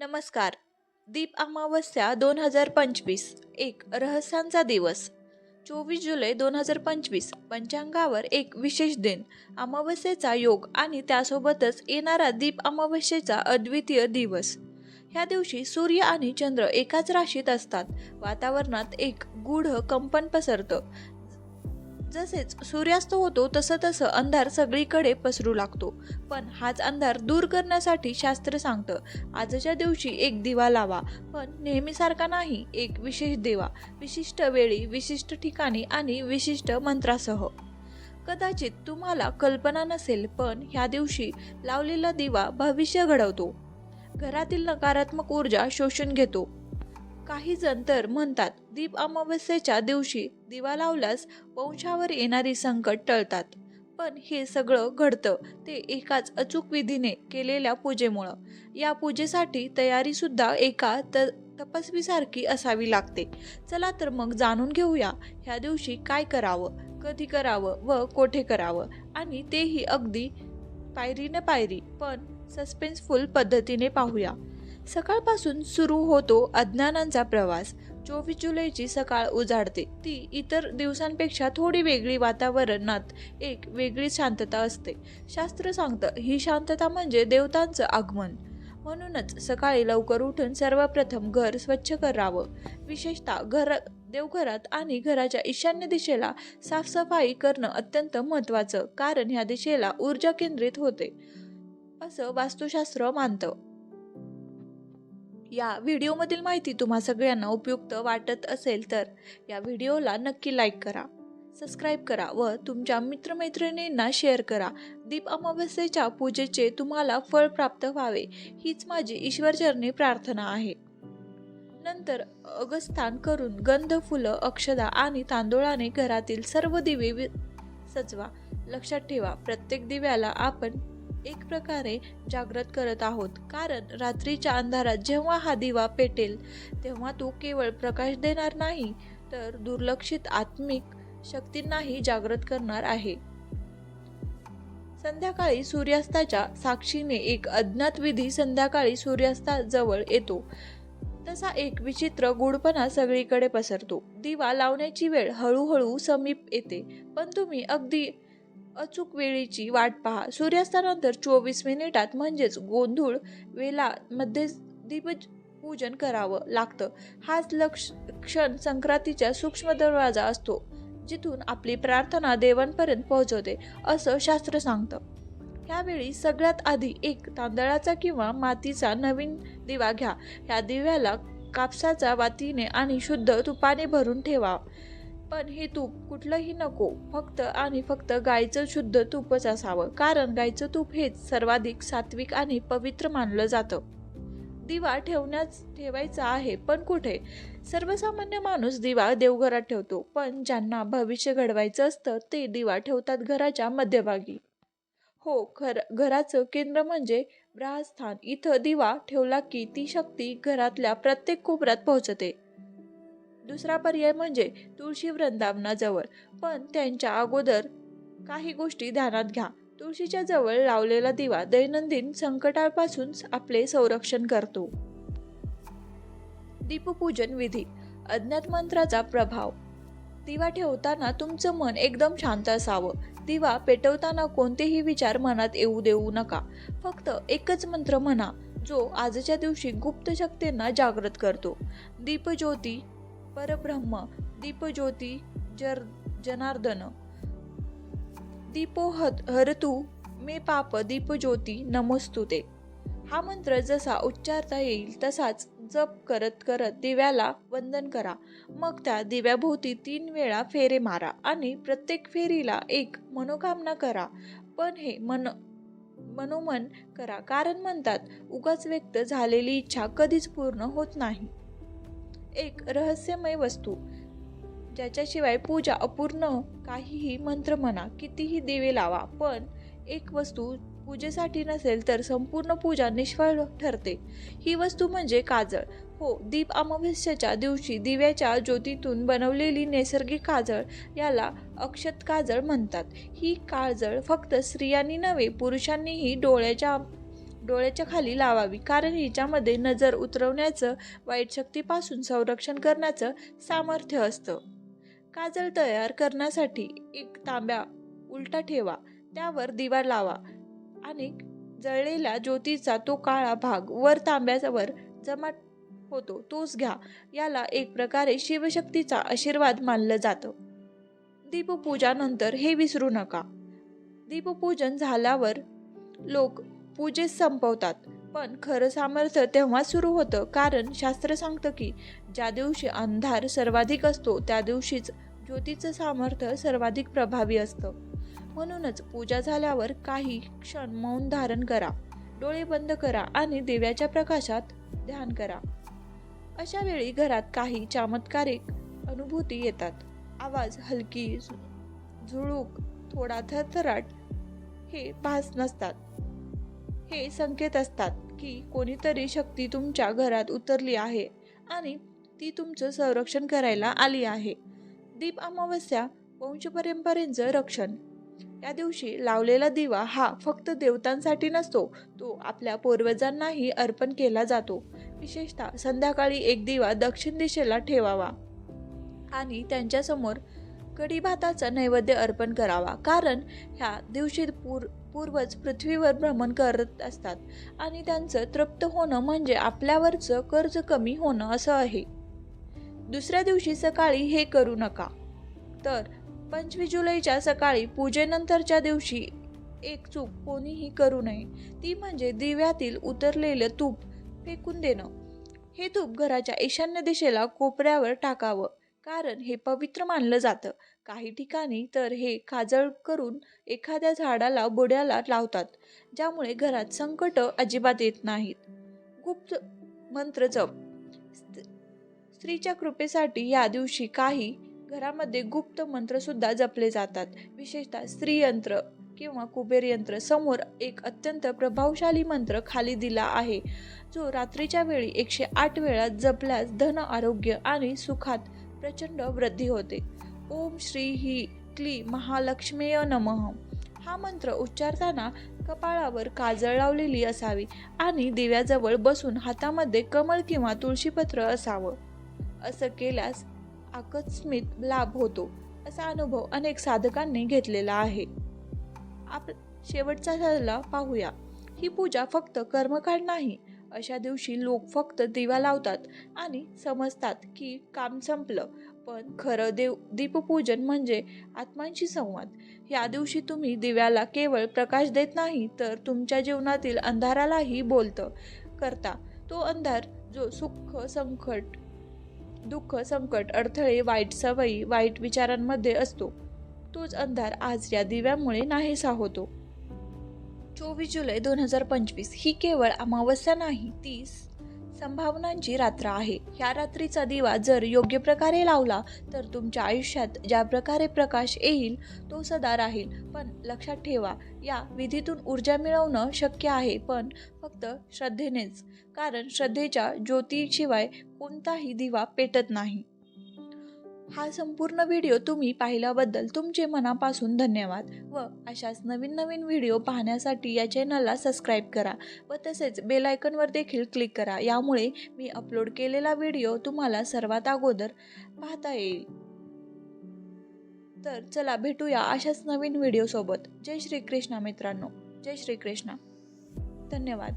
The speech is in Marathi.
नमस्कार. दीप अमावस्या दोन हजार पंचवीस एक रहस्यांचा दिवस. चोवीस जुलै दोन हजार पंचवीस पंचांगावर एक विशेष दिन. अमावस्येचा योग आणि त्यासोबतच येणारा दीप अमावस्येचा अद्वितीय दिवस. ह्या दिवशी सूर्य आणि चंद्र एकाच राशीत असतात. वातावरणात एक गूढ कंपन पसरतं. जसेच सूर्यास्त होतो तसं तसं अंधार सगळीकडे पसरू लागतो. पण हाच अंधार दूर करण्यासाठी शास्त्र सांगतं आजच्या दिवशी एक दिवा लावा. पण नेहमीसारखा नाही एक विशेष दिवा. विशिष्ट वेळी विशिष्ट ठिकाणी आणि विशिष्ट मंत्रासह. कदाचित तुम्हाला कल्पना नसेल पण ह्या दिवशी लावलेला दिवा भविष्य घडवतो. घरातील नकारात्मक ऊर्जा शोषून घेतो. काही जण तर म्हणतात दीप अमावस्येच्या दिवशी दिवा लावल्यास वंशावर येणारी संकट टळतात. पण हे सगळं घडतं ते एकाच अचूक विधीने केलेल्या पूजेमुळं. या पूजेसाठी तयारी सुद्धा एका त तपस्वीसारखी असावी लागते. चला तर मग जाणून घेऊया ह्या दिवशी काय करावं कधी करावं व कोठे करावं? आणि तेही अगदी पायरी न पायरी पण सस्पेन्सफुल पद्धतीने पाहूया. सकाळपासून सुरू होतो अज्ञानांचा प्रवास. चोवीस जुलैची सकाळ उजाडते. ती इतर दिवसांपेक्षा थोडी वेगळी वातावरणात एक वेगळी शांतता असते. शास्त्र सांगतं ही शांतता म्हणजे देवतांचं आगमन. म्हणूनच सकाळी लवकर उठून सर्वप्रथम घर स्वच्छ करावं. विशेषतः घर देवघरात आणि घराच्या ईशान्य दिशेला साफसफाई करणं अत्यंत महत्त्वाचं कारण ह्या दिशेला ऊर्जा केंद्रित होते. असं वास्तुशास्त्र मानतं. या व्हिडिओमधील माहिती तुम्हा सगळ्यांना उपयुक्त वाटत असेल तर या व्हिडिओला नक्की लाईक करा सबस्क्राईब करा व तुमच्या मित्रमैत्रिणींना शेअर करा. दीप अमावस्येच्या पूजेचे तुम्हाला फळ प्राप्त व्हावे हीच माझी ईश्वरचरणी प्रार्थना आहे. नंतर अगस्थान करून गंध फुलं अक्षदा आणि तांदूळाने घरातील सर्व दिवे वि- सजवा. लक्षात ठेवा प्रत्येक दिव्याला आपण एक प्रकारे जागृत करत आहोत. कारण रात्रीच्या अंधारात जेव्हा हा दिवा पेटेल तेव्हा तो केवळ प्रकाश देणार नाही तर दुर्लक्षित आत्मिक शक्तींनाही जागृत करणार आहे. संध्याकाळी सूर्यास्ताच्या साक्षीने एक अज्ञात विधी संध्याकाळी सूर्यास्ताजवळ येतो. तसा एक विचित्र गुडपणा सगळीकडे पसरतो. दिवा लावण्याची वेळ हळूहळू समीप येते पण तुम्ही अगदी अचूक वेळेची वाट पहा. सूर्यास्तानंतर चोवीस मिनिटात म्हणजेच गोंधूळ वेलामध्ये दीपज पूजन करावं लागतं. हाच लक्ष क्षण संक्रांतीच्या सूक्ष्म दरवाजा असतो जिथून आपली प्रार्थना देवांपर्यंत पोहोचवते असं शास्त्र सांगतं. ह्यावेळी सगळ्यात आधी एक तांदळाचा किंवा मातीचा नवीन दिवा घ्या. ह्या दिव्याला कापसाचा वातीने आणि शुद्ध तुपाने भरून ठेवा. पण हे तूप कुठलंही नको. फक्त आणि फक्त गायचं शुद्ध तूपच असावं. कारण गायचं तूप हेच सर्वाधिक सात्विक आणि पवित्र मानलं जातं. दिवा ठेवण्यास ठेवायचा आहे पण कुठे? सर्वसामान्य माणूस दिवा देवघरात ठेवतो पण ज्यांना भविष्य घडवायचं असतं ते दिवा ठेवतात घराच्या मध्यभागी. हो खर घराचं केंद्र म्हणजे ब्रहस्थान इथं दिवा ठेवला की ती शक्ती घरातल्या प्रत्येक कोपऱ्यात पोहोचते. दुसरा पर्याय म्हणजे तुळशी वृंदावनाजवळ. पण त्यांच्या अगोदर काही गोष्टी ध्यानात घ्या. तुळशीच्या जवळ लावलेला दिवा दैनंदिन संकटापासून आपले संरक्षण करतो. दीपपूजन विधी. अज्ञात मंत्राचा प्रभाव. दिवा ठेवताना तुमचं मन एकदम शांत असावं. दिवा पेटवताना कोणतेही विचार मनात येऊ देऊ नका. फक्त एकच मंत्र म्हणा जो आजच्या दिवशी गुप्त शक्तींना जागृत करतो. दीपज्योती परब्रह्म दीपज्योती जर जनार्दन। दीपोहत हरतू मे पाप दीपज्योती नमोस्तुते। हा मंत्र जसा उच्चारता येईल तसाच जप करत करत दिव्याला वंदन करा. मग त्या दिव्याभोवती तीन वेळा फेरे मारा आणि प्रत्येक फेरीला एक मनोकामना करा. पण हे मन मनोमन करा. कारण म्हणतात उगाच व्यक्त झालेली इच्छा कधीच पूर्ण होत नाही. एक रहस्यमय वस्तू. ज्याच्याशिवाय पूजा अपूर्ण काहीही मंत्र म्हणा कितीही दिवे लावा पण एक वस्तू पूजेसाठी नसेल तर संपूर्ण पूजा निष्फळ ठरते. ही वस्तू म्हणजे काजळ. हो दीप अमावस्याच्या दिवशी दिव्याच्या ज्योतीतून बनवलेली नैसर्गिक काजळ याला अक्षत काजळ म्हणतात. ही काजळ फक्त स्त्रियांनी नव्हे पुरुषांनीही डोळ्याच्या डोळ्याच्या खाली लावावी. कारण हिच्यामध्ये नजर उतरवण्याचं वाईट शक्तीपासून संरक्षण करण्याचं सामर्थ्य असतं. काजळ तयार करण्यासाठी एक तांब्या उलटा ठेवा त्यावर दिवा लावा आणि जळलेल्या ज्योतीचा तो काळा भाग वर तांब्यावर जमा होतो तोच घ्या. याला एक प्रकारे शिवशक्तीचा आशीर्वाद मानलं जातं. दीपपूजानंतर हे विसरू नका. दीपपूजन झाल्यावर लोक पूजेस संपवतात. पण खरं सामर्थ्य तेव्हा सुरू होतं कारण शास्त्र सांगतं की ज्या दिवशी अंधार सर्वाधिक असतो त्या दिवशीच ज्योतीचं सामर्थ्य सर्वाधिक प्रभावी असतं. म्हणूनच पूजा झाल्यावर काही क्षण मौन धारण करा डोळे बंद करा आणि दिव्याच्या प्रकाशात ध्यान करा. अशा वेळी घरात काही चमत्कारिक अनुभूती येतात. आवाज हलकी झुळूक थोडा थरथराट हे भास नसतात. हे संकेत असतात की कोणीतरी शक्ती तुमच्या घरात उतरली आहे आणि ती तुमचं संरक्षण करायला आली आहे. दीप अमावस्या वंशपरंपरेचं रक्षण. या दिवशी लावलेला दिवा हा फक्त देवतांसाठी नसतो तो आपल्या पूर्वजांनाही अर्पण केला जातो. विशेषतः संध्याकाळी एक दिवा दक्षिण दिशेला ठेवावा आणि त्यांच्यासमोर कढी भाताचा नैवेद्य अर्पण करावा. कारण ह्या दिवशी पूर पूर्वज पृथ्वीवर भ्रमण करत असतात आणि त्यांचं तृप्त होणं म्हणजे आपल्यावरचं कर्ज कमी होणं असं आहे. दुसऱ्या दिवशी सकाळी हे करू नका. तर पंचवीस जुलैच्या सकाळी पूजेनंतरच्या दिवशी एक चूक कोणीही करू नये. ती म्हणजे दिव्यातील उतरलेलं तूप फेकून देणं. हे तूप घराच्या ईशान्य दिशेला कोपऱ्यावर टाकावं. कारण हे पवित्र मानलं जातं. काही ठिकाणी तर हे काजळ करून एखाद्या झाडाला बुड्याला लावतात ज्यामुळे घरात संकट अजिबात येत नाहीत. गुप्त मंत्र जप. स्त्रीच्या कृपेसाठी या दिवशी काही घरामध्ये गुप्त मंत्र सुद्धा जपले जातात. विशेषतः स्त्रीयंत्र किंवा कुबेर यंत्र समोर एक अत्यंत प्रभावशाली मंत्र खाली दिला आहे जो रात्रीच्या वेळी एकशे आठ वेळा जपल्यास धन आरोग्य आणि सुखात प्रचंड वृद्धी होते. ओम श्री ही क्ली महालक्ष्मेय नमः. हा मंत्र उच्चारताना कपाळावर काजळ लावलेली असावी आणि दिव्याजवळ बसून हातामध्ये कमळ किंवा तुळशीपत्र असावं. असं केल्यास आकस्मित लाभ होतो असा अनुभव अनेक साधकांनी घेतलेला आहे. आप शेवटचा सल्ला पाहूया. ही पूजा फक्त कर्मकांड नाही अशा दिवशी लोक फक्त दिवा लावतात आणि समजतात की काम संपलं. पण खरं देव दीपपूजन म्हणजे आत्मांशी संवाद. या दिवशी तुम्ही दिव्याला केवळ प्रकाश देत नाही तर तुमच्या जीवनातील अंधारालाही बोलतं करता. तो अंधार जो सुख संकट दुःख संकट अडथळे वाईट सवयी वाईट विचारांमध्ये असतो. तोच अंधार आज या दिव्यामुळे नाहीसा होतो. चोवीस जुलै दोन हजार पंचवीस ही केवळ अमावस्या नाही ती संभावनांची रात्र आहे. ह्या रात्रीचा दिवा जर योग्य प्रकारे लावला तर तुमच्या आयुष्यात ज्या प्रकारे प्रकाश येईल तो सदा राहील. पण लक्षात ठेवा या विधीतून ऊर्जा मिळवणं शक्य आहे पण फक्त श्रद्धेनेच. कारण श्रद्धेच्या ज्योतीशिवाय कोणताही दिवा पेटत नाही. हा संपूर्ण व्हिडिओ तुम्ही पाहिल्याबद्दल तुमचे मनापासून धन्यवाद व अशाच नवीन नवीन व्हिडिओ पाहण्यासाठी या चॅनलला सबस्क्राईब करा व तसेच बेलायकनवर देखील क्लिक करा. यामुळे मी अपलोड केलेला व्हिडिओ तुम्हाला सर्वात अगोदर पाहता येईल. तर चला भेटूया अशाच नवीन व्हिडिओसोबत. जय श्री कृष्णा मित्रांनो. जय श्री कृष्णा धन्यवाद.